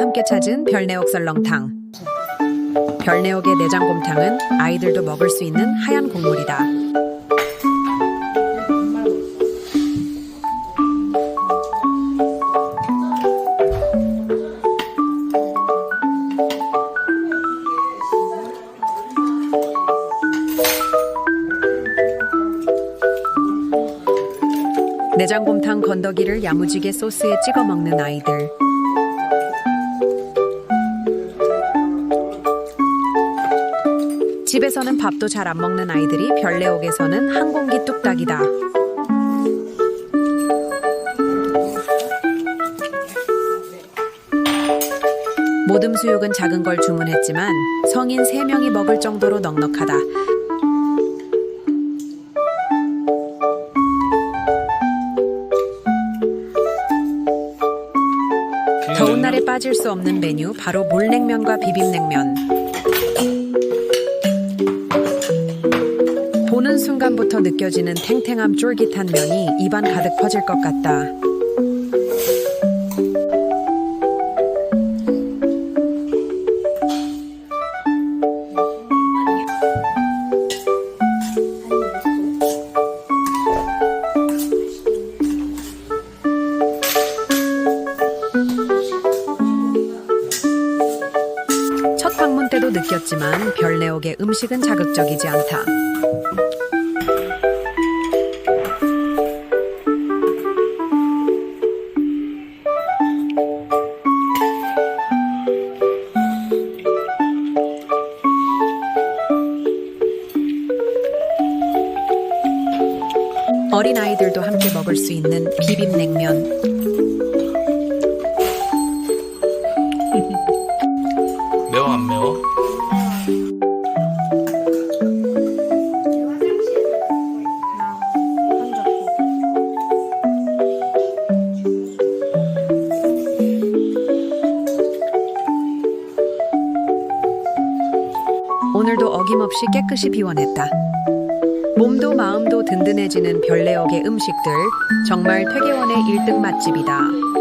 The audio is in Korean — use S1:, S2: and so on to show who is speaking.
S1: 함께 찾은 별내옥 썰렁탕. 별내옥의 내장곰탕은 아이들도 먹을 수 있는 하얀 국물이다. 내장곰탕 건더기를 야무지게 소스에 찍어 먹는 아이들. 집에서는 밥도 잘 안 먹는 아이들이 별내옥에서는 한 공기 뚝딱이다. 모듬 수육은 작은 걸 주문했지만 성인 3명이 먹을 정도로 넉넉하다. 더운 날에 빠질 수 없는 메뉴 바로 물냉면과 비빔냉면. 보는 순간부터 느껴지는 탱탱함 쫄깃한 면이 입안 가득 퍼질 것 같다. 첫 방문 때도 느꼈지만 별내옥의 음식은 자극적이지 않다. 어린 아이들도 함께 먹을 수 있는 비빔냉면.
S2: 매워 안 매워?
S1: 오늘도 어김없이 깨끗이 비워냈다. 몸도 마음도 든든해지는 별내역의 음식들 정말 퇴계원의 1등 맛집이다.